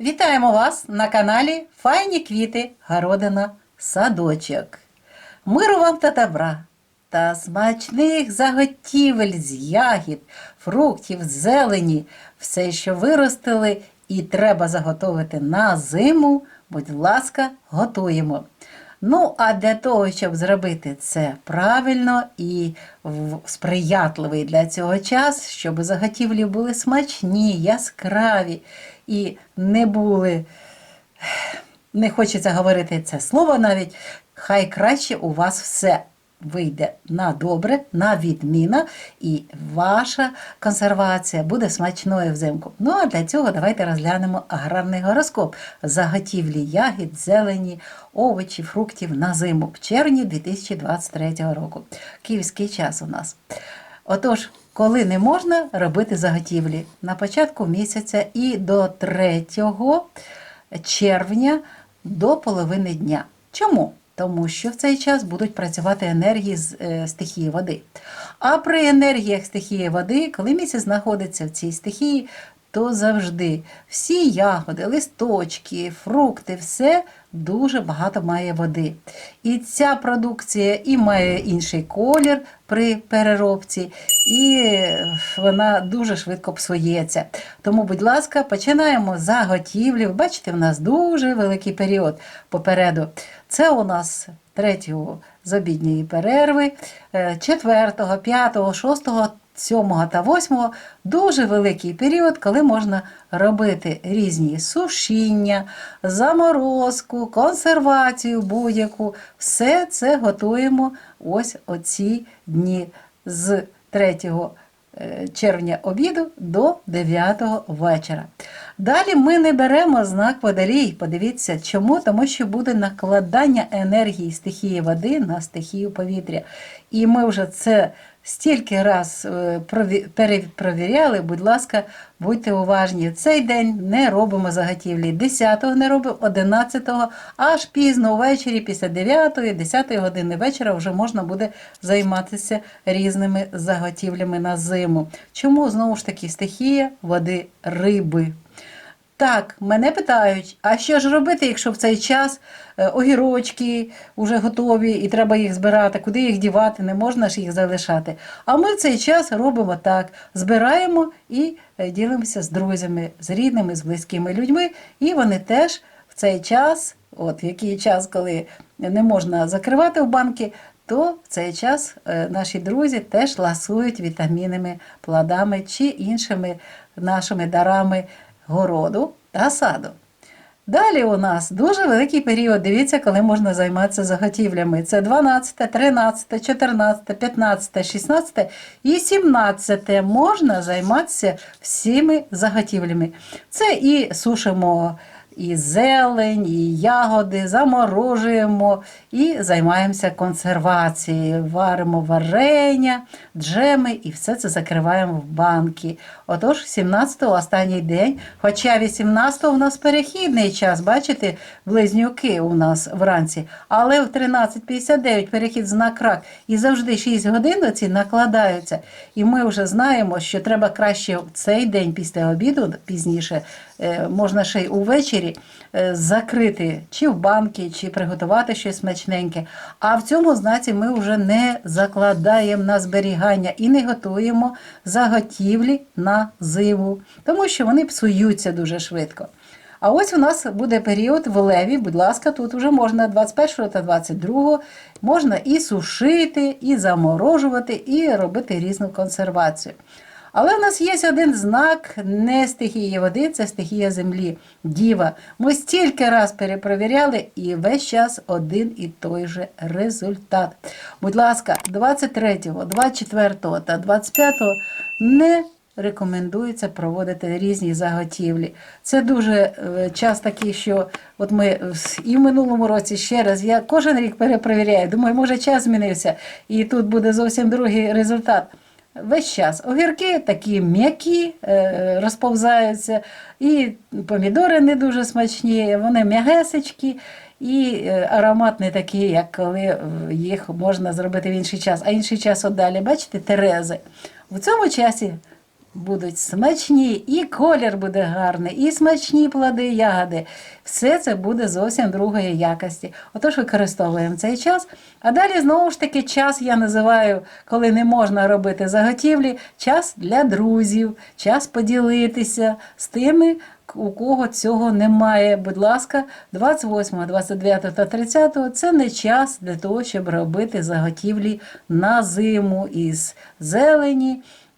Вітаємо вас на каналі Файні квіти, городина, садочок. Миру вам та добра та смачних заготівель з ягід, фруктів, зелені, все, що виростили і треба заготовити на зиму, будь ласка, готуємо. Ну, а для того, щоб зробити це правильно і сприятливий для цього час, щоб заготівлі були смачні, яскраві і не були, не хочеться говорити це слово навіть, хай краще у вас все вийде на добре, на відміна, і ваша консервація буде смачною взимку. Ну а для цього давайте розглянемо аграрний гороскоп заготівлі ягід, зелені, овочі, фруктів на зиму в червні 2023 року. Київський час у нас. Отож, коли не можна робити заготівлі на початку місяця і до 3 червня до половини дня. Чому? Тому що в цей час будуть працювати енергії з е, стихії води. А при енергіях стихії води, коли місяць знаходиться в цій стихії, то завжди всі ягоди, листочки, фрукти, все дуже багато має води. І ця продукція і має інший колір при переробці, і вона дуже швидко псується. Тому, будь ласка, починаємо з заготівлі. Бачите, в нас дуже великий період попереду. Це у нас третього з обідньої перерви, е, четвертого, п'ятого, шостого. 7 та 8 дуже великий період, коли можна робити різні сушіння, заморозку, консервацію будь-яку. Все це готуємо ось оці дні з 3 е, червня обіду до 9 вечора. Далі ми не беремо знак водолій. Подивіться, чому? Тому що буде накладання енергії стихії води на стихію повітря. І ми вже це стільки раз е, перепровіряли, будь ласка, будьте уважні. Цей день не робимо заготівлі. 10-го не робимо, 11-го, аж пізно ввечері, після 9-ї, 10-ї години вечора вже можна буде займатися різними заготівлями на зиму. Чому знову ж таки стихія води риби? Так, мене питають, а що ж робити, якщо в цей час е, огірочки вже готові і треба їх збирати, куди їх дівати, не можна ж їх залишати. А ми в цей час робимо так: збираємо і е, ділимося з друзями, з рідними, з близькими людьми, і вони теж в цей час, от в який час, коли не можна закривати в банки, то в цей час е, наші друзі теж ласують вітамінними плодами чи іншими нашими дарами городу та саду. Далі у нас дуже великий період. Дивіться, коли можна займатися заготівлями. Це 12, 13, 14, 15, 16 і 17 можна займатися всіми заготівлями. Це і сушимо і зелень, і ягоди, заморожуємо і займаємося консервацією, варимо варення, джеми і все це закриваємо в банки. Отож, 17-го останній день, хоча 18-го у нас перехідний час, бачите, близнюки у нас вранці, але в 13.59 перехід знак рак і завжди 6 годин оці накладаються. І ми вже знаємо, що треба краще в цей день після обіду, пізніше, е, можна ще й увечері е, закрити чи в банки, чи приготувати щось смачненьке. А в цьому знаці ми вже не закладаємо на зберігання і не готуємо заготівлі на зиму, тому що вони псуються дуже швидко. А ось у нас буде період в леві, будь ласка, тут вже можна 21 та 22 можна і сушити, і заморожувати, і робити різну консервацію. Але в нас є один знак не стихії води, це стихія землі, діва. Ми стільки раз перепровіряли і весь час один і той же результат. Будь ласка, 23, 24 та 25 не рекомендується проводити різні заготівлі. Це дуже е, час такий, що от ми і в минулому році ще раз, я кожен рік перепровіряю, думаю, може час змінився, і тут буде зовсім другий результат. Весь час огірки такі м'які, е, розповзаються, і помідори не дуже смачні, вони м'ягесечки і е, аромат не такий, як коли їх можна зробити в інший час. А інший час от далі, бачите, терези. В цьому часі будуть смачні, і колір буде гарний, і смачні плоди, ягоди. Все це буде зовсім другої якості. Отож використовуємо цей час. А далі знову ж таки час я називаю, коли не можна робити заготівлі, час для друзів, час поділитися з тими, у кого цього немає. Будь ласка, 28, 29 та 30 це не час для того, щоб робити заготівлі на зиму із зелені,